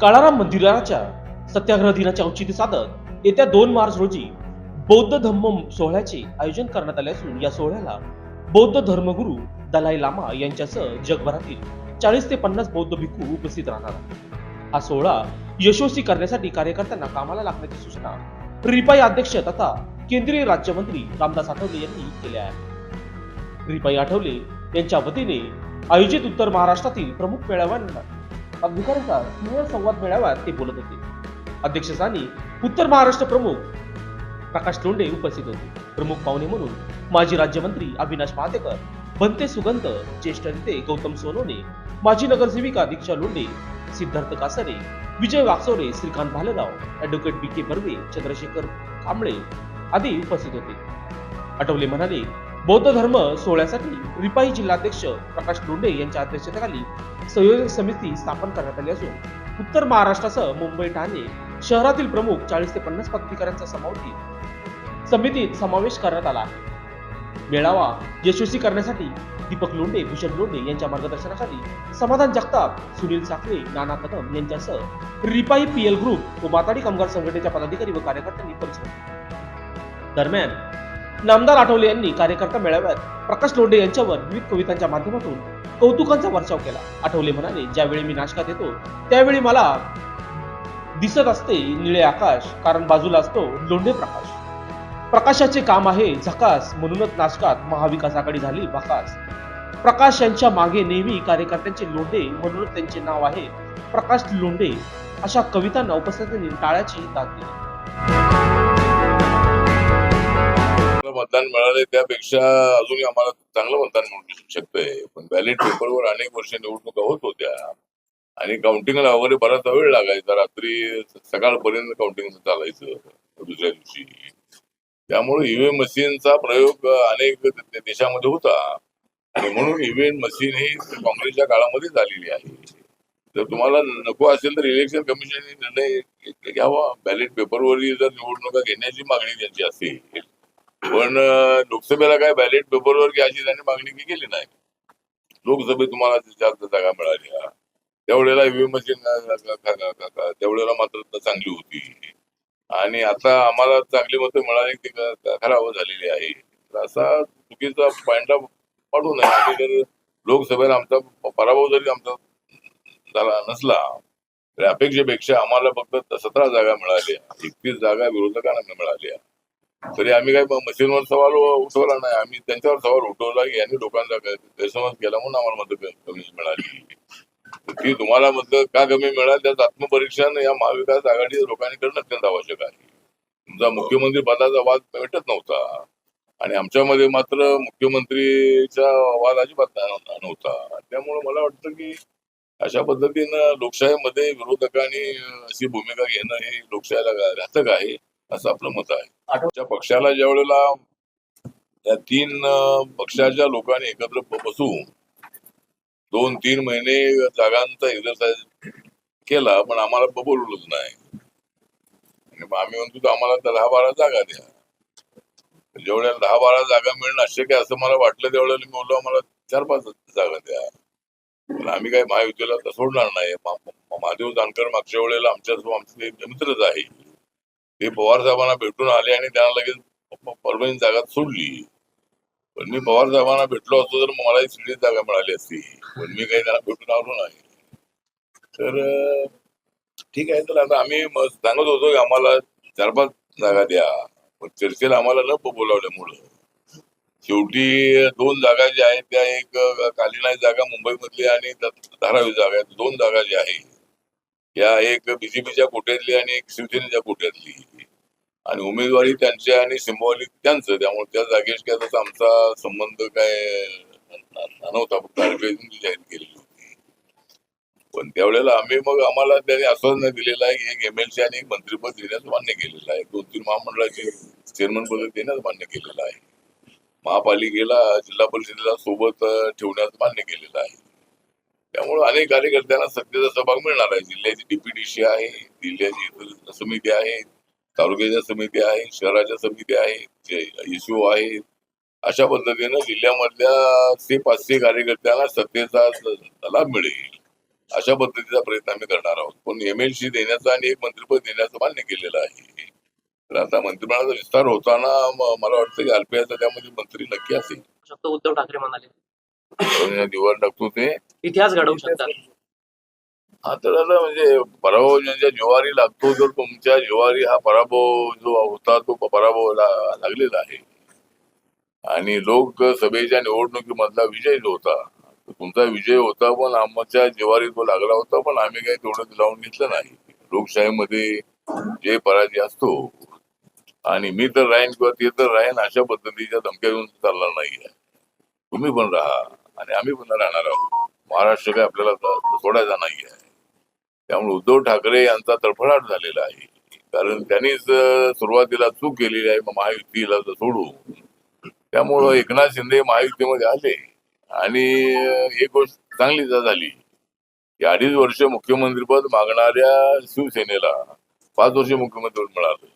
काळाराम मंदिराच्या सत्याग्रह दिनाच्या औचित्य साधत येत्या दोन मार्च रोजी बौद्ध धम्म सोहळ्याचे आयोजन करण्यात आले असून या सोहळ्याला बौद्ध धर्मगुरू दलाई लामा यांच्यासह जगभरातील चाळीस ते पन्नास बौद्ध भिक्खू उपस्थित राहणार हा सोहळा यशस्वी करण्यासाठी कार्यकर्त्यांना कामाला लागण्याची सूचना रिपाई अध्यक्ष तथा केंद्रीय राज्यमंत्री रामदास आठवले यांनी केल्या आहेत रिपाई आठवले यांच्या वतीने आयोजित उत्तर महाराष्ट्रातील प्रमुख मेळाव्यांना अधिकाऱ्यांचा स्नेह संवाद मेळाव्यात ते बोलत होते. अध्यक्षस्थानी उत्तर महाराष्ट्र प्रमुख प्रकाश लोंढे उपस्थित होते. प्रमुख पाहुणे म्हणून माजी राज्यमंत्री अविनाश महातेकर बनते सुगंध ज्येष्ठ नेते गौतम सोनवणे माजी नगरसेविका Diksha Londhe Siddharth Kasare Vijay Waksore Shrikant Bhalerao advocate B K Barve Chandrashekhar Kamble आदी उपस्थित होते. आठवले म्हणाले बौद्ध धर्म सोहळ्यासाठी रिपाई जिल्हाध्यक्ष प्रकाश लोंढे यांच्या अध्यक्षतेखाली संयोजक समिती स्थापन करण्यात आली असून उत्तर महाराष्ट्रासह मुंबई ठाणे शहरातील प्रमुख चाळीस ते पन्नास पदाधिकाऱ्यांचा समावतीत समितीत समावेश करण्यात आला आहे. मेळावा यशस्वी करण्यासाठी दीपक लोंढे भूषण लोंढे यांच्या मार्गदर्शनाखाली समाधान जगताप सुनील साखरे नाना कदम यांच्यासह रिपाई पीएल ग्रुप व माताडी कामगार संघटनेच्या पदाधिकारी व कार्यकर्त्यांनी परिषद दरम्यान नामदार आठवले यांनी कार्यकर्ता मेळाव्यात प्रकाश लोंढे यांच्यावर विविध कवितांच्या माध्यमातून कौतुकांचा वर्षाव केला. आठवले म्हणाले ज्यावेळी मी नाशकात येतो त्यावेळी मला दिसत असते निळे आकाश कारण बाजूला असतो लोंढे प्रकाश. प्रकाशाचे काम आहे झकास म्हणूनच नाशकात महाविकास आघाडी झाली भकास प्रकाश यांच्या मागे नेहमी कार्यकर्त्यांचे लोंढे म्हणूनच त्यांचे नाव आहे प्रकाश लोंढे अशा कवितांना उपस्थितीने टाळ्याची दाद दिली. चांगलं मतदान मिळालंय त्यापेक्षा अजूनही आम्हाला चांगलं मतदान मिळू शकतंय. पण बॅलेट पेपरवर अनेक वर्ष निवडणुका होत होत्या. आणि काउंटिंगला वगैरे बराच वेळ लागायचा. रात्री सकाळपर्यंत काउंटिंग चालायचं दुसऱ्या दिवशी. त्यामुळे ईव्हीएम मशीनचा प्रयोग अनेक देशामध्ये होता. आणि म्हणून ईव्हीएम मशीन ही काँग्रेसच्या काळामध्ये झालेली आहे. जर तुम्हाला नको असेल तर इलेक्शन कमिशनने निर्णय घ्यावा. बॅलेट पेपरवरही जर निवडणुका घेण्याची मागणी त्यांची असेल पण लोकसभेला काय बॅलेट पेपरवर अशी त्यांनी मागणी केली नाही. लोकसभेत तुम्हाला जास्त जागा मिळाल्या त्यावेळेला ईव्हीएम मशीन त्यावेळेला मात्र चांगली होती. आणि आता आम्हाला चांगली मतं मिळाली ती खराब झालेली आहे. तर असा चुकीचा पॉइंट पाडू नये. आणि जर लोकसभेला आमचा पराभव जरी आमचा झाला नसला तरी अपेक्षेपेक्षा आम्हाला फक्त सतरा जागा मिळाल्या. एकतीस जागा विरोधकांना मिळाल्या. तरी आम्ही काय मशीनवर सवाल उठवला नाही. आम्ही त्यांच्यावर सवाल उठवला की यांनी लोकांचा गै- गैरसमज केला म्हणून आम्हाला मतं कमी मिळाली. ती तुम्हाला मतं का कमी मिळाली? त्याचं आत्मपरीक्षण या महाविकास आघाडी लोकांनी करणं अत्यंत आवश्यक आहे. तुमचा मुख्यमंत्री पदाचा वाद भेटत नव्हता. आणि आमच्यामध्ये मात्र मुख्यमंत्रीचा वाद अजिबात नव्हता. त्यामुळे मला वाटतं की अशा पद्धतीनं लोकशाहीमध्ये विरोधकांनी अशी भूमिका घेणं हे लोकशाहीला घातक आहे. असं आपलं मत आहे. पक्षाला ज्या वेळेला या तीन पक्षाच्या लोकांनी एकत्र बसून दोन तीन महिने जागांचा एक्झरसाइज केला पण आम्हाला बोलवलंच नाही. आणि आम्ही म्हणतो तर आम्हाला दहा बारा जागा द्या. जेवढ्या दहा बारा जागा मिळणं अशक्य असं मला वाटलं त्यावेळेला मी बोललो आम्हाला चार पाच जागा द्या. पण आम्ही काय महायुतीला तर सोडणार नाही. महादेव जानकर मागच्या वेळेला आमच्या आमचे मित्रच आहे. ते पवार साहेबांना भेटून आले आणि त्यांना लगेच प- जागा सोडली. पण मी पवार साहेबांना भेटलो असतो तर मला सिडीत जागा मिळाली असती. पण मी काही त्यांना भेटून आलो नाही. तर ठीक आहे. तर आता आम्ही सांगत होतो की आम्हाला चार पाच जागा द्या. पण चर्चेला आम्हाला न बोलावल्यामुळं. शेवटी दोन जागा ज्या आहेत त्या एक अं, जागा मुंबईमधली आणि धारावी जागा आहेत दोन जागा ज्या आहेत. या एक बीजेपीच्या कोट्यातली आणि एक शिवसेनेच्या कोट्यातली. आणि उमेदवारी त्यांच्या आणि सिंबॉलिक त्यांचं. त्यामुळे त्या जागेश काय तसा आमचा संबंध काय नव्हता. फक्त जाहीर केलेली होती. पण त्यावेळेला आम्ही मग आम्हाला त्यांनी आश्वासन दिलेलं आहे की एक एमएलसी आणि एक मंत्रीपद देण्याचं मान्य केलेलं आहे. दोन तीन महामंडळाचे चेअरमन पद देण्याचं मान्य केलेलं आहे. महापालिकेला जिल्हा परिषदेला सोबत ठेवण्यास ठेवण्याचं मान्य केलेलं आहे. त्यामुळे अनेक कार्यकर्त्यांना सत्तेचा सहभाग मिळणार आहे. जिल्ह्याची डीपीडीसी आहे जिल्ह्याची समिती आहे तालुक्याच्या समिती आहे शहराच्या समिती आहे इस्यू आहे. अशा पद्धतीनं जिल्ह्यामधल्या ते पाचशे कार्यकर्त्यांना सत्तेचा लाभ मिळेल. अशा पद्धतीचा प्रयत्न आम्ही करणार आहोत. पण एमएलसी देण्याचं आणि एक मंत्रिपद देण्याचं मान्य केलेलं आहे. तर आता मंत्रिमंडळाचा विस्तार होताना मला वाटतं की अल्पियाचा त्यामध्ये मंत्री नक्की असेल. उद्धव ठाकरे म्हणाले. दिवाळ टाकतो ते. इतिहास घडवू शकतात. हा तर आता म्हणजे पराभव ज्यांच्या जिवारी लागतो तर तुमच्या जिवारी हा पराभव जो होता तो पराभव लागलेला आहे. आणि लोकसभेच्या निवडणुकीमधला विजय जो होता तुमचा विजय होता पण आमच्या जिवारी तो लागला होता पण आम्ही काही तेवढं लावून घेतलं नाही. लोकशाहीमध्ये जे पराजय असतो आणि मी तर राहीन किंवा ते तर राहीन अशा पद्धतीच्या धमक्या घेऊन चालणार नाहीये तुम्ही पण राहा आणि आम्ही पण राहणार आहोत. महाराष्ट्र काय आपल्याला सोडायचा नाही आहे. त्यामुळे उद्धव ठाकरे यांचा तडफडाट झालेला आहे. कारण त्यांनीच सुरुवातीला चूक केलेली आहे महायुतीला जर सोडून त्यामुळं एकनाथ शिंदे महायुतीमध्ये आले. आणि एक गोष्ट चांगली झाली. की अडीच वर्ष मुख्यमंत्रीपद मागणाऱ्या शिवसेनेला पाच वर्ष मुख्यमंत्री मिळालं.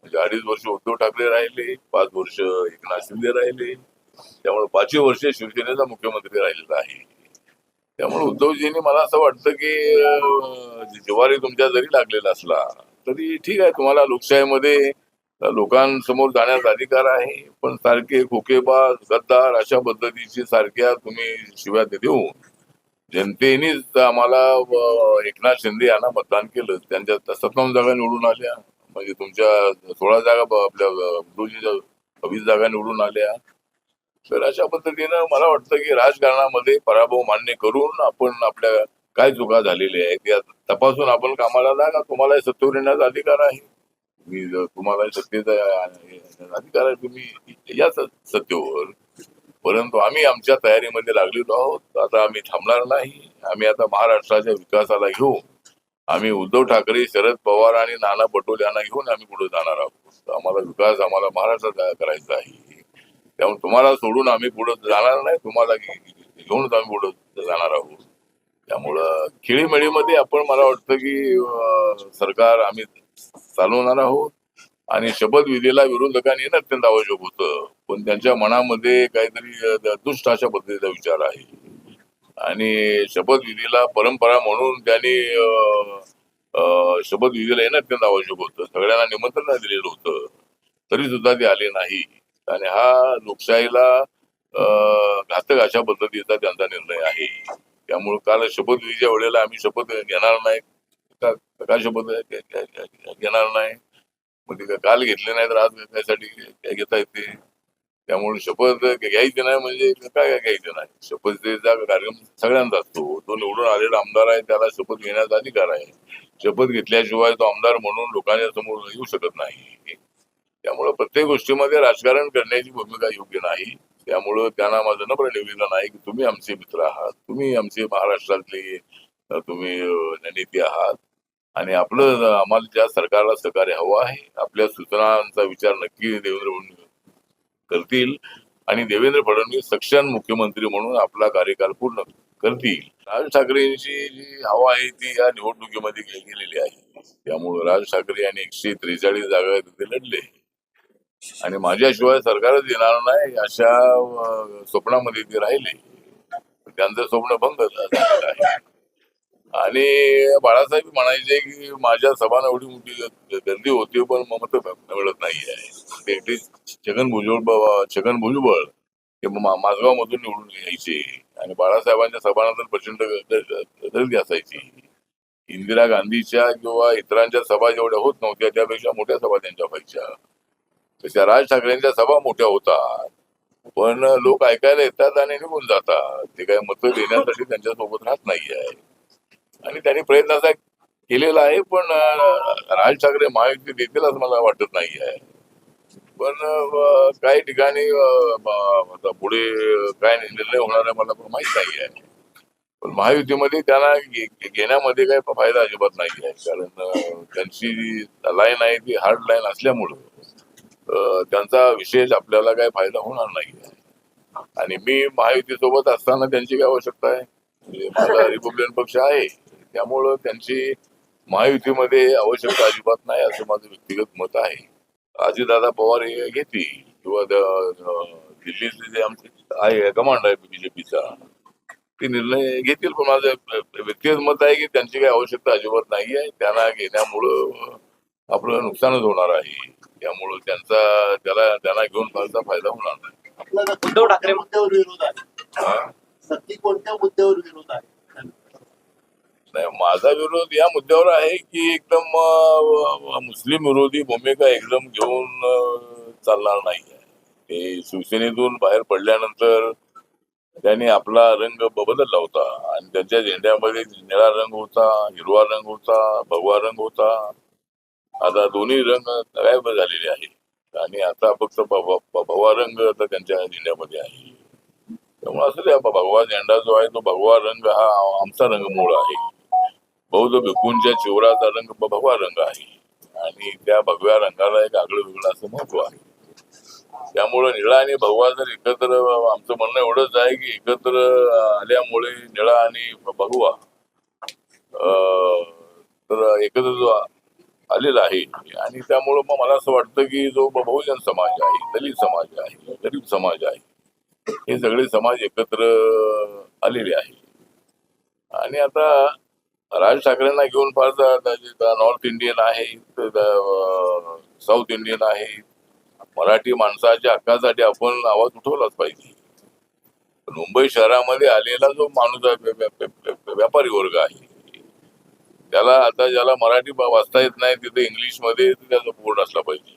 म्हणजे अडीच वर्ष उद्धव ठाकरे राहिले पाच वर्ष एकनाथ शिंदे राहिले. त्यामुळे पाचवी वर्ष शिवसेनेचा मुख्यमंत्री राहिलेला आहे. त्यामुळे उद्धवजींनी मला असं वाटतं की जिवारी तुमच्या जरी लागलेला असला तरी ठीक आहे तुम्हाला लोकशाहीमध्ये लोकांसमोर जाण्याचा अधिकार आहे पण सारखे खोकेबाज गद्दार अशा पद्धतीची सारख्या तुम्ही शिव्या देऊन जनतेनेच आम्हाला एकनाथ शिंदे यांना मतदान केलं त्यांच्या सत्तावन्न जागा निवडून आल्या म्हणजे तुमच्या सोळा जागा आपल्या गुरुजीच्या वीस जागा निवडून आल्या तर अशा पद्धतीनं मला वाटतं की राजकारणामध्ये पराभव मान्य करून आपण आपल्या काय चुका झालेल्या आहेत या तपासून आपण कामाला लागा तुम्हाला सत्तेवर येण्याचा अधिकार आहे. मी तुम्हाला सत्तेचा अधिकार आहे तुम्ही या सत्तेवर. परंतु आम्ही आमच्या तयारीमध्ये लागलेलो आहोत. आता आम्ही थांबणार नाही. आम्ही आता महाराष्ट्राच्या विकासाला घेऊ आम्ही उद्धव ठाकरे शरद पवार आणि नाना पटोले यांना घेऊन आम्ही पुढे जाणार आहोत. आम्हाला विकास आम्हाला महाराष्ट्रात करायचा आहे. त्यामुळे तुम्हाला सोडून आम्ही पुढे जाणार नाही. तुम्हाला घेऊनच आम्ही पुढे जाणार आहोत. त्यामुळं खेळीमेळीमध्ये आपण मला वाटतं की सरकार आम्ही चालवणार आहोत. आणि शपथविधीला विरोधकांनी येणं अत्यंत आवश्यक होतं. पण त्यांच्या मनामध्ये काहीतरी दुष्ट अशा पद्धतीचा विचार आहे. आणि शपथविधीला परंपरा म्हणून त्यांनी शपथविधीला येणं अत्यंत आवश्यक होतं. सगळ्यांना निमंत्रण दिलेलं होतं. तरी सुद्धा ते आले नाही. आणि हा लोकशाहीला घातक अशा पद्धतीचा त्यांचा निर्णय आहे. त्यामुळे काल शपथविधीच्या वेळेला आम्ही शपथ घेणार नाही. का शपथ घेणार नाही? म्हणजे काल घेतले नाही तर आज त्यासाठी काय घेता येते? त्यामुळे शपथ घ्यायची नाही म्हणजे काय घ्यायचं नाही? शपथचा कार्यक्रम सगळ्यांचा असतो. तो निवडून आलेला आमदार आहे त्याला शपथ घेण्याचा अधिकार आहे. शपथ घेतल्याशिवाय तो आमदार म्हणून लोकांच्या समोर येऊ शकत नाही. त्यामुळे प्रत्येक गोष्टीमध्ये राजकारण करण्याची भूमिका योग्य नाही. त्यामुळं त्यांना माझं नम्र निवेदन आहे की तुम्ही आमचे मित्र आहात तुम्ही आमचे महाराष्ट्रातले तुम्ही नेते आहात. आणि आपलं आम्हाला ज्या सरकारला सहकार्य हवं आहे. आपल्या सूचनांचा विचार नक्की देवेंद्र फडणवीस करतील. आणि देवेंद्र फडणवीस सक्षम मुख्यमंत्री म्हणून आपला कार्यकाल पूर्ण करतील. राज ठाकरेंची जी हवा आहे ती या निवडणुकीमध्ये गेलेली आहे. त्यामुळे राज ठाकरे यांनी एकशे त्रेचाळीस जागा तिथे लढले. आणि माझ्याशिवाय सरकारच येणार नाही अशा स्वप्नामध्ये ते राहिले. त्यांचं स्वप्न भंग आहे. आणि बाळासाहेब म्हणायचे की माझ्या सभांना एवढी मोठी गर्दी होती पण मत मिळत नाही आहे. छगन भुजबळ छगन भुजबळ हे माझगाव मधून निवडून यायचे. आणि बाळासाहेबांच्या सभांना प्रचंड गर्दी असायची. इंदिरा गांधीच्या किंवा इतरांच्या सभा जेवढ्या होत नव्हत्या त्यापेक्षा मोठ्या सभा त्यांच्या व्हायच्या. तशा राज ठाकरेंच्या सभा मोठ्या होतात. पण लोक ऐकायला येतात आणि निघून जातात. ते काय मतं देण्यासाठी त्यांच्यासोबत राहत नाही आहे आणि त्यांनी प्रयत्न असा केलेला आहे पण राज ठाकरे महायुती देतील असं मला वाटत नाही आहे पण काही ठिकाणी आता पुढे काय निर्णय होणार आहे मला पण माहीत नाही आहे पण महायुतीमध्ये त्यांना घेण्यामध्ये काही फायदा अजिबात नाही आहे कारण त्यांची लाईन आहे ती हार्ड लाईन असल्यामुळं. त्यांचा विशेष आपल्याला काही फायदा होणार नाही आणि मी महायुती सोबत असताना त्यांची काय आवश्यकता आहे? म्हणजे माझा रिपब्लिकन पक्ष आहे. त्यामुळं त्यांची महायुतीमध्ये आवश्यकता अजिबात नाही असं माझं व्यक्तिगत मत आहे. अजितदादा पवार हे घेतील किंवा द- अं, दिल्लीतले जे आमचे आहे कमांड आहे बीजेपीचा ते निर्णय घेतील. पण माझं व्यक्तिगत मत आहे की त्यांची काही आवश्यकता अजिबात नाही आहे. त्यांना घेण्यामुळं आपलं नुकसानच होणार आहे. त्यामुळं त्यांचा त्याला त्यांना घेऊन फारसा फायदा होणार नाही. उद्धव ठाकरे- मुद्द्यावर विरोध आहे? हा? नक्की कोणत्या मुद्द्यावर विरोध आहे? नाही माझा विरोध या मुद्द्यावर आहे की एकदम अं, मुस्लिम विरोधी भूमिका एकदम घेऊन अं, चालणार नाही आहे. ते शिवसेनेतून बाहेर पडल्यानंतर त्यांनी आपला रंग ब- बदलला होता. आणि त्यांच्या झेंड्यामध्ये निळा रंग होता हिरवा रंग होता भगवा रंग होता. आता दोन्ही रंग गायब झालेले आहेत. आणि आता फक्त भगवा रंग आता त्यांच्या जिल्ह्यामध्ये आहे. त्यामुळे असं त्या भगवा झेंडा जो आहे तो भगवा रंग हा आमचा रंग मूळ आहे. बौद्ध भिकूंच्या चिवराचा रंग भगवा रंग आहे. आणि त्या भगव्या रंगाला एक आगळं वेगळं असं महत्त्व आहे. त्यामुळं निळा आणि भगवा जर एकत्र आमचं म्हणणं एवढंच आहे की एकत्र आल्यामुळे निळा आणि भगवा अं, तर एकत्र जो आलेला आहे. आणि त्यामुळं मग मला असं वाटतं की जो बहुजन समाज आहे दलित समाज आहे गरीब समाज आहे हे सगळे समाज एकत्र आलेले आहे आणि आता राज ठाकरेंना घेऊन फार नॉर्थ इंडियन आहे साऊथ इंडियन आहे मराठी माणसाच्या हक्कासाठी आपण आवाज उठवलाच पाहिजे. पण मुंबई शहरामध्ये आलेला जो माणूस व्यापारी वर्ग आहे त्याला आता ज्याला मराठी वाचता येत नाही तिथे इंग्लिशमध्ये त्याचा बोर्ड असला पाहिजे.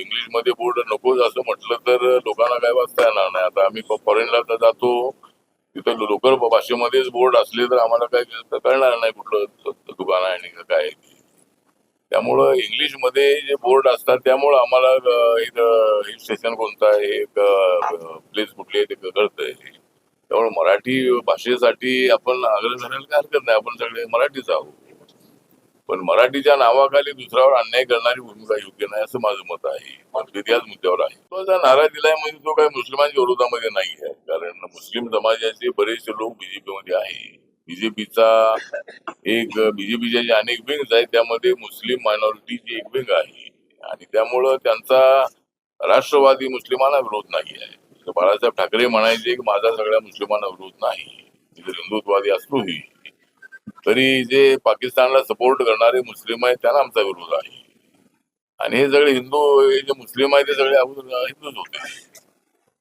इंग्लिशमध्ये बोर्ड नकोच असं म्हटलं तर लोकांना काय वाचता येणार नाही. आता आम्ही फॉरेनला तर जातो. तिथं लोकल भाषेमध्येच बोर्ड असले तर आम्हाला काय कळणार नाही कुठलं दुकान आहे आणि काय त्यामुळं इंग्लिशमध्ये जे बोर्ड असतात त्यामुळं आम्हाला हिल स्टेशन कोणतं आहे एक प्लेस कुठली आहे ते कळतंय. त्यामुळे मराठी भाषेसाठी आपण आग्रह करायला काय हरकत नाही. आपण सगळे मराठीच आहोत. पण मराठीच्या नावाखाली दुसऱ्यावर अन्याय करणारी भूमिका योग्य नाही असं माझं मत आहे. मतभेद याच मुद्द्यावर आहे. तो आता नारा दिलाय म्हणजे तो काही मुस्लिमांच्या विरोधामध्ये नाही आहे. कारण मुस्लिम समाजाचे बरेचसे लोक बीजेपी मध्ये आहे. बीजेपीचा एक बीजेपीच्या जे अनेक विंग्स आहेत त्यामध्ये मुस्लिम मायनॉरिटीची एक विंग आहे. आणि त्यामुळं त्यांचा राष्ट्रवादी मुस्लिमांना विरोध नाही आहे. बाळासाहेब ठाकरे म्हणायचे की माझा सगळ्या मुस्लिमांना विरोध नाही. हिंदुत्ववादी असलोही तरी जे पाकिस्तानला सपोर्ट करणारे मुस्लिम आहेत त्यांना आमचा विरोध आहे. आणि हे सगळे हिंदू हे जे मुस्लिम आहेत ते सगळे अगोदर हिंदूच होते.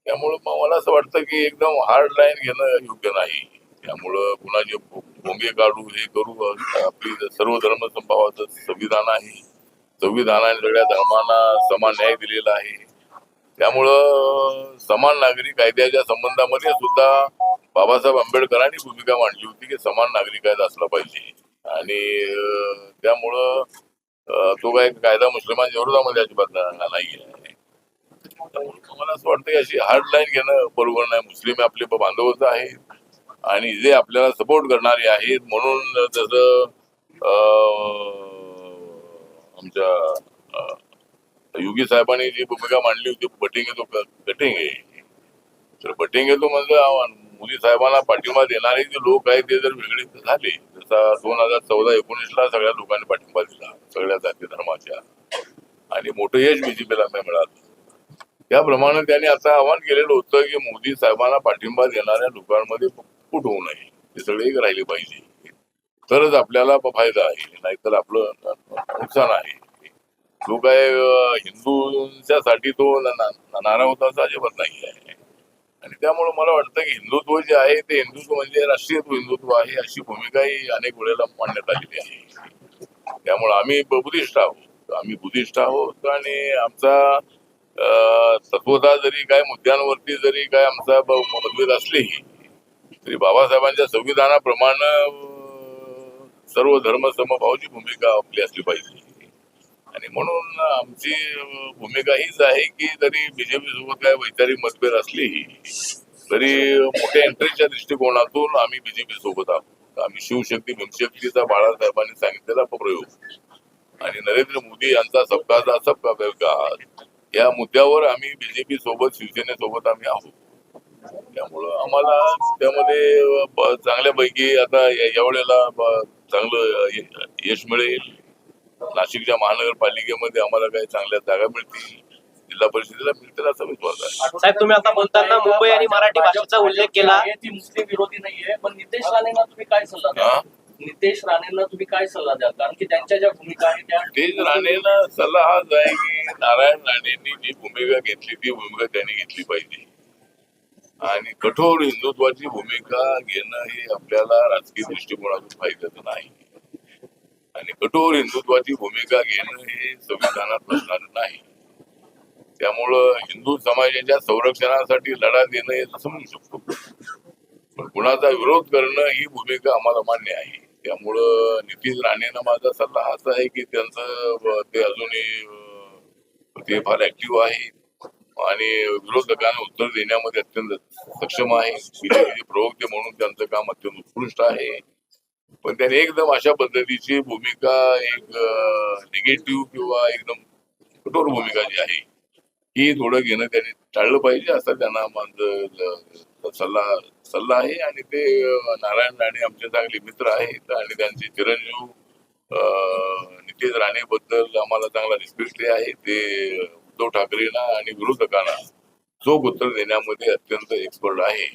त्यामुळं मला असं वाटतं की एकदम हार्ड लाईन घेणं योग्य नाही. त्यामुळं कुणाचे भोंगे काढू हे करू आपली सर्व धर्म संभावाचं संविधान आहे. संविधानाने सगळ्या धर्मांना समान न्याय दिलेला आहे. त्यामुळं समान नागरी कायद्याच्या संबंधामध्ये सुद्धा बाबासाहेब आंबेडकरांनी भूमिका मांडली होती की समान नागरिक कायदा असला पाहिजे. आणि त्यामुळं तो काय कायदा मुस्लिमांच्या विरोधामध्ये अजिबात नाही मला असं वाटतं की अशी हार्ड लाईन घेणं बरोबर नाही. मुस्लिम आपले बांधवच आहेत आणि जे आपल्याला सपोर्ट करणारे आहेत म्हणून जसं आमच्या योगी साहेबांनी जी भूमिका मांडली होती बटिंग तो कटिंग. आहे तर बटिंग तो म्हणजे मोदी साहेबांना पाठिंबा देणारे जे लोक आहेत ते जर वेगळे झाले जसा दोन हजार चौदा एकोणीसला सगळ्या लोकांनी पाठिंबा दिला सगळ्या जाती धर्माच्या. आणि मोठं यश बीजेपीला मिळालं. त्याप्रमाणे त्यांनी असं आवाहन केलेलं होतं की मोदी साहेबांना पाठिंबा देणाऱ्या लोकांमध्ये फुट होऊ नये. ते सगळे एक राहिले पाहिजे. तरच आपल्याला फायदा आहे. नाहीतर आपलं नुकसान आहे. जो काय हिंदूंच्यासाठी तो न- नारा होता असं अजिबात नाही आहे आणि त्यामुळे मला वाटतं की हिंदुत्व जे आहे ते हिंदुत्व म्हणजे राष्ट्रीय हिंदुत्व आहे अशी भूमिकाही अनेक वेळेला मांडण्यात आलेली आहे. त्यामुळे आम्ही बुद्धिष्ट बुद्धिस्ट आहोत. आम्ही बुद्धिस्ट आहोत आणि आमचा अं, तत्वता जरी काय मुद्द्यांवरती जरी काय आमचा मतभेद असलेही तरी बाबासाहेबांच्या संविधानाप्रमाणे सर्व धर्म समभावाची भूमिका आपली असली पाहिजे. आणि म्हणून आमची भूमिका हीच आहे की जरी बीजेपी सोबत काय वैचारिक मतभेद असली तरी मोठ्या एंट्रीच्या दृष्टिकोनातून आम्ही बीजेपी सोबत आहोत. आम्ही शिवशक्ती भीमशक्तीचा बाळासाहेबांनी सांगितलेला प्रयोग. आणि नरेंद्र मोदी यांचा सबका दा सबका विकास या मुद्द्यावर आम्ही बीजेपी सोबत शिवसेनेसोबत आम्ही आहोत. त्यामुळं आम्हाला त्यामध्ये चांगल्यापैकी आता यावेळेला चांगलं यश मिळेल. नाशिकच्या महानगरपालिकेमध्ये आम्हाला काही चांगल्या जागा मिळतील जिल्हा परिषदेला मिळतील असा विश्वास आहे. साहेब तुम्ही आता बोलताना मुंबई आणि मराठी भाषेचा उल्लेख केला. ती मुस्लिम विरोधी नाहीये पण नितेश राणेंना तुम्ही काय सल्ला द्याल? हा? नितेश राणेंना तुम्ही काय सल्ला द्याल? कारण की त्यांच्या ज्या भूमिका आहेत त्या तेच राणेला सल्ला हाच आहे की नारायण राणेंनी जी भूमिका घेतली ती भूमिका त्यांनी घेतली पाहिजे. आणि कठोर हिंदुत्वाची भूमिका घेणं हे आपल्याला राजकीय दृष्टिकोनातून फायद्याचं नाही. आणि कठोर हिंदुत्वाची भूमिका घेणं हे संविधानात असणार नाही. त्यामुळं हिंदू समाजाच्या संरक्षणासाठी लढा देणं हे समजू शकतो. पण कुणाचा विरोध करणं ही भूमिका आम्हाला मान्य आहे. त्यामुळं नितीश राणेनं माझा सल्ला असा आहे की त्यांचं ते अजूनही ते फार ऍक्टिव्ह आहे आणि विरोधकांना उत्तर देण्यामध्ये अत्यंत सक्षम आहे. प्रवक्ते म्हणून त्यांचं काम अत्यंत उत्कृष्ट आहे. पण त्यांनी एकदम अशा पद्धतीची भूमिका एक निगेटिव्ह किंवा एकदम कठोर भूमिका जी आहे ही थोडं घेणं त्यांनी टाळलं पाहिजे असं त्यांना माझं सल्ला सल्ला आहे. आणि ते नारायण राणे आमचे चांगले मित्र आहेत आणि त्यांचे चिरंजीव नितेश राणे बद्दल आम्हाला चांगला रिस्पेक्ट आहे. ते उद्धव ठाकरेंना आणि विरोधकांना चोख उत्तर देण्यामध्ये अत्यंत एक्सपर्ट आहे.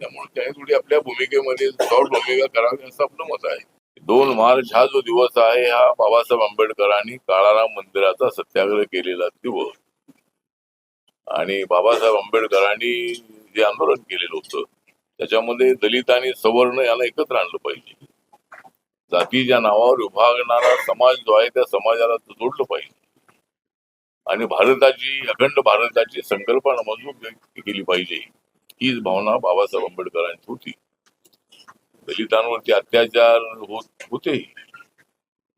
त्यामुळे त्यांनी थोडी आपल्या भूमिकेमध्ये सॉफ्ट भूमिका करावी असं आपलं मत आहे. दोन मार्च हा जो दिवस आहे हा बाबासाहेब आंबेडकरांनी काळाराम मंदिराचा सत्याग्रह केलेला दिवस. आणि बाबासाहेब आंबेडकरांनी जे आंदोलन केलेलं होतं त्याच्यामध्ये दलित आणि सवर्ण यांना एकत्र आणलं पाहिजे. जातीच्या नावावर विभागणारा समाज जो आहे त्या समाजाला जोडलं पाहिजे. आणि भारताची अखंड भारताची संकल्पना मजबूत केली पाहिजे. हीच भावना बाबासाहेब आंबेडकरांची होती. दलितांवरती अत्याचार होत होते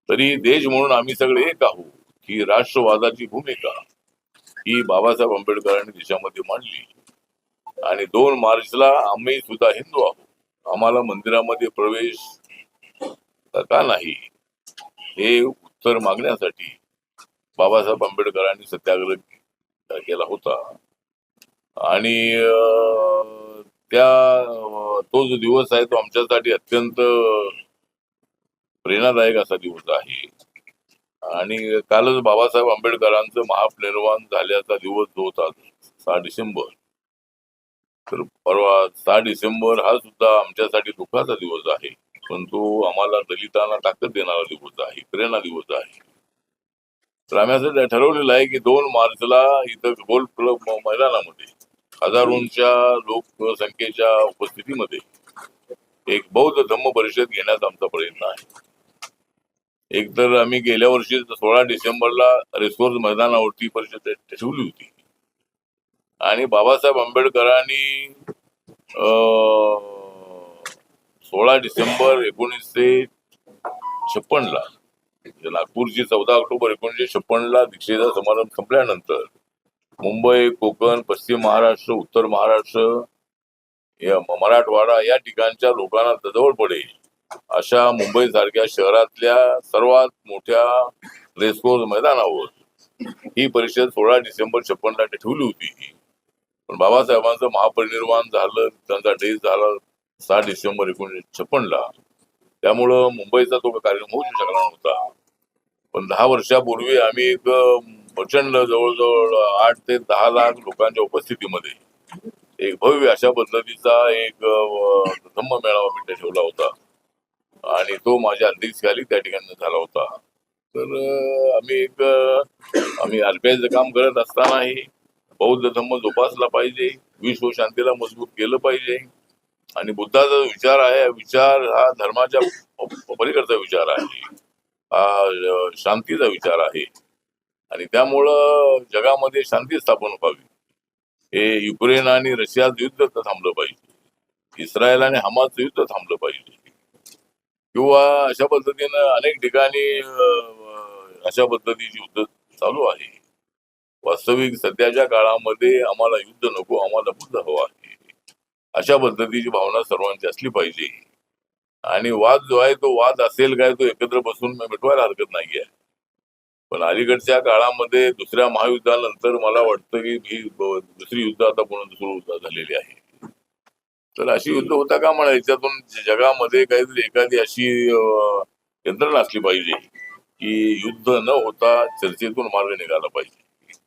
तरी देश म्हणून आम्ही सगळे एक आहोत. ही राष्ट्रवादाची भूमिका ही बाबासाहेब आंबेडकरांनी देशामध्ये मांडली. आणि दोन मार्चला आम्ही सुद्धा हिंदू आहोत. आम्हाला मंदिरामध्ये प्रवेश का नाही हे उत्तर मागण्यासाठी बाबासाहेब आंबेडकरांनी सत्याग्रह केला होता. आणि त्या तो जो दिवस आहे तो आमच्यासाठी अत्यंत प्रेरणादायक असा दिवस आहे. आणि कालच बाबासाहेब आंबेडकरांचं महापरिनिर्वाण झाल्याचा दिवस जो होता सहा डिसेंबर. तर परवा सहा डिसेंबर हा सुद्धा आमच्यासाठी दुःखाचा दिवस आहे. पण तो आम्हाला दलितांना ताकद देणारा दिवस आहे प्रेरणा दिवस आहे. तर आम्ही असं ठरवलेलं आहे की दोन मार्चला इथं गोल्फ क्लब मैदानामध्ये हजारोंच्या लोकसंख्येच्या उपस्थितीमध्ये एक बौद्ध धम्म परिषद घेण्याचा आमचा प्रयत्न आहे. एक तर आम्ही गेल्या वर्षी सोळा डिसेंबरला रेसकोर्स मैदानावरती परिषद ठेवली होती. आणि बाबासाहेब आंबेडकरांनी अं, सोळा डिसेंबर एकोणीसशे छप्पनला म्हणजे नागपूरची चौदा ऑक्टोबर एकोणीसशे छप्पनला दीक्षेचा समारंभ संपल्यानंतर मुंबई कोकण पश्चिम महाराष्ट्र उत्तर महाराष्ट्र या मराठवाडा या ठिकाणच्या लोकांना जवळ पडेल. अशा मुंबई सारख्या शहरातल्या सर्वात मोठ्या रेसकोर्स मैदानावर ही परिषद सोळा डिसेंबर छप्पनला ठेवली होती. पण बाबासाहेबांचं महापरिनिर्वाण झालं त्यांचा डेथ झाला सहा डिसेंबर एकोणीसशे छप्पनला. त्यामुळं मुंबईचा तो कार्यक्रम होऊ शकला नव्हता. पण दहा वर्षापूर्वी आम्ही एक प्रचंड जवळजवळ आठ ते दहा लाख लोकांच्या उपस्थितीमध्ये एक भव्य अशा पद्धतीचा एक धम्म मेळावा मी ठेवला होता. आणि तो माझ्या अध्यक्षखाली त्या ठिकाणी झाला होता. तर आम्ही एक आम्ही आरपीआयचं काम करत असतानाही बौद्ध धम्म जोपासला पाहिजे विश्व शांतीला मजबूत केलं पाहिजे. आणि बुद्धाचा विचार आहे विचार हा धर्माच्या प- पलीकडचा विचार आहे. हा शांतीचा विचार आहे. आणि त्यामुळं जगामध्ये शांती स्थापन व्हावी. हे युक्रेन आणि रशियाचं युद्ध तर थांबलं पाहिजे. इस्रायल आणि हमासचं युद्ध थांबलं पाहिजे. किंवा अशा पद्धतीनं अनेक ठिकाणी अशा पद्धतीची युद्ध चालू आहे. वास्तविक सध्याच्या काळामध्ये आम्हाला युद्ध नको आम्हाला बुद्ध हवा आहे. अशा पद्धतीची भावना सर्वांची असली पाहिजे. आणि वाद जो आहे तो वाद असेल काय तो एकत्र बसून मिटवायला हरकत नाही आहे पण अलीकडच्या काळामध्ये दुसऱ्या महायुद्धानंतर मला वाटतं की ही दुसरी युद्ध आता पुन्हा सुरू झालेली आहे. तर अशी युद्ध होता का म्हणा याच्यातून जगामध्ये काहीतरी एखादी अशी यंत्रणा असली पाहिजे की युद्ध न होता चर्चेतून मार्ग निघाला पाहिजे.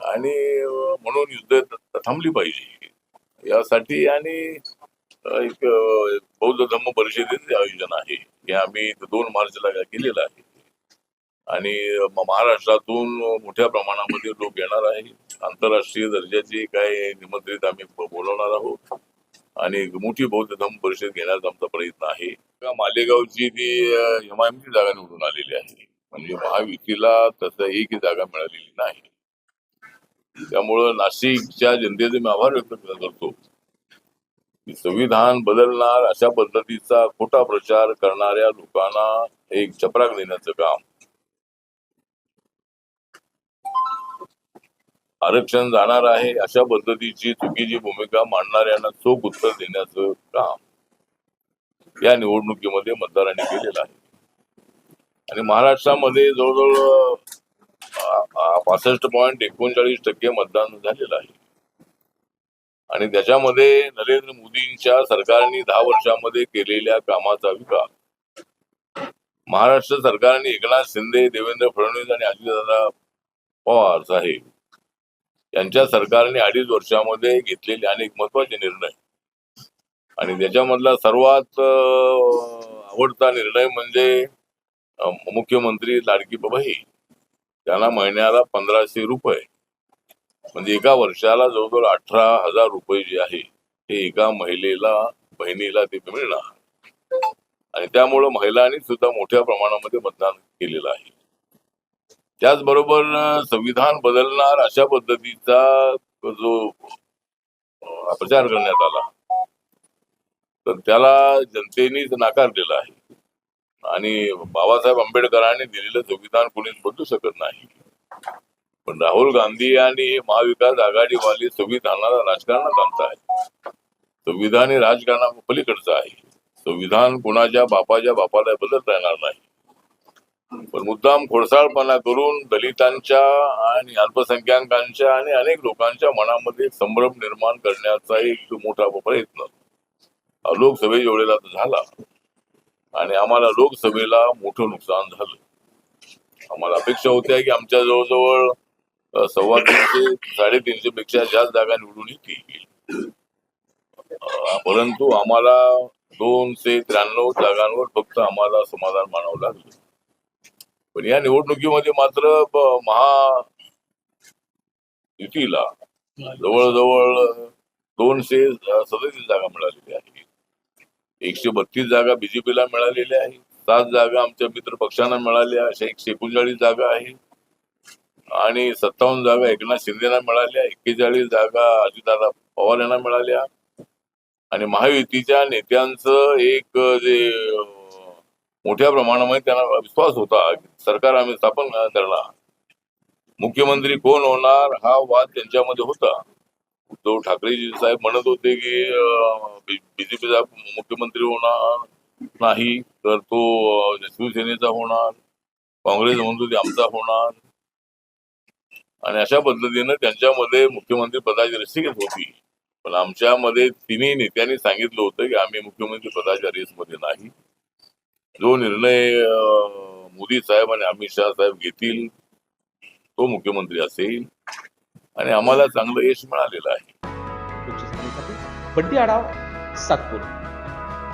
आणि म्हणून युद्ध थांबली पाहिजे. यासाठी आणि एक बौद्ध धम्म परिषदेचे आयोजन आहे. हे आम्ही दोन मार्चला केलेलं आहे. आणि महाराष्ट्रातून मोठ्या प्रमाणामध्ये लोक येणार आहे. आंतरराष्ट्रीय दर्जाचे काही निमंत्रित आम्ही बोलवणार आहोत. आणि मोठी बौद्ध धम्म परिषद घेण्याचा आमचा प्रयत्न आहे. मालेगावची ती एमआयएमची जागा निवडून आलेली आहे. म्हणजे महाविकीला तसं एकही जागा मिळालेली नाही. त्यामुळं नाशिकच्या जनतेचे मी आभार व्यक्त करतो. की संविधान बदलणार अशा पद्धतीचा खोटा प्रचार करणाऱ्या लोकांना एक चपराक देण्याचं काम आरक्षण जाणार आहे अशा पद्धतीची चुकीची भूमिका मांडणाऱ्यांना चोख उत्तर देण्याचं काम या निवडणुकीमध्ये मतदारांनी केलेलं आहे. आणि महाराष्ट्रामध्ये जवळजवळ पासष्ट पॉईंट एकोणचाळीस टक्के मतदान झालेलं आहे. आणि त्याच्यामध्ये नरेंद्र मोदींच्या सरकारने दहा वर्षामध्ये केलेल्या कामाचा विकास महाराष्ट्र सरकारने एकनाथ शिंदे देवेंद्र फडणवीस आणि अजितदादा पवार साहेब यांच्या सरकारने अडीच वर्षामध्ये घेतलेले अनेक महत्त्वाचे निर्णय. आणि त्याच्यामधला सर्वात आवडता निर्णय म्हणजे मुख्यमंत्री लाडकी बाबाई त्यांना महिन्याला पंधराशे रुपये. म्हणजे एका वर्षाला जवळजवळ अठरा हजार रुपये जे आहे ते एका महिलेला बहिणीला ते मिळणार. आणि त्यामुळं महिलांनी सुद्धा मोठ्या प्रमाणामध्ये मतदान केलेलं आहे. त्याचबरोबर संविधान बदलणार अशा पद्धतीचा जो प्रचार करण्यात आला तर त्याला जनतेनेच नाकारलेला आहे. आणि बाबासाहेब आंबेडकरांनी दिलेलं संविधान कोणीच बदलू शकत नाही. पण राहुल गांधी आणि महाविकास आघाडीवाले संविधानाला राजकारणात आणत आहे संविधान हे राजकारणा पलीकडचं आहे. संविधान कोणाच्या बापाच्या बापाला बदलता येणार नाही. पण मुद्दाम खोडसाळपणा करून दलितांच्या आणि अल्पसंख्याकांच्या आणि अनेक लोकांच्या मनामध्ये संभ्रम निर्माण करण्याचा एक मोठा प्रयत्न. लोकसभेच्या वेळेला झाला. आणि आम्हाला लोकसभेला मोठं नुकसान झालं. आम्हाला अपेक्षा होत्या की आमच्या जवळजवळ सव्वा तीनशे साडेतीनशे पेक्षा जास्त जागा निवडून येतील परंतु आम्हाला दोनशे त्र्याण्णव जागांवर फक्त आम्हाला समाधान मानावं लागलं. पण या निवडणुकीमध्ये मात्र महा युतीला जवळजवळ दोनशे सदतीस जागा मिळालेल्या आहेत एकशे बत्तीस जागा बीजेपीला मिळालेल्या आहेत. सात जागा आमच्या मित्र पक्षांना मिळाल्या अशा एकशे एकोणचाळीस जागा आहे आणि सत्तावन्न जागा एकनाथ शिंदेना मिळाल्या एक्केचाळीस जागा अजितदादा पवार यांना मिळाल्या. आणि महायुतीच्या नेत्यांचं एक जे मोठ्या प्रमाणामध्ये त्यांना विश्वास होता की सरकार आम्ही स्थापन करणार मुख्यमंत्री कोण होणार हा वाद त्यांच्यामध्ये होता. उद्धव ठाकरेजी साहेब म्हणत होते की बीजेपीचा मुख्यमंत्री होणार नाही तर तो शिवसेनेचा होणार काँग्रेस म्हणतो ते आमचा होणार. आणि अशा पद्धतीनं त्यांच्यामध्ये मुख्यमंत्री पदाची रस्सीगत होती. पण आमच्यामध्ये तिन्ही नेत्यांनी सांगितलं होतं की आम्ही मुख्यमंत्री पदाच्या रेसमध्ये नाही. जो निर्णय मोदी साहेब आणि अमित शहा साहेब घेतील तो मुख्यमंत्री असेल आणि आम्हाला चांगलं यश मिळालेलं आहे. बड्डी आढाव सातपूर.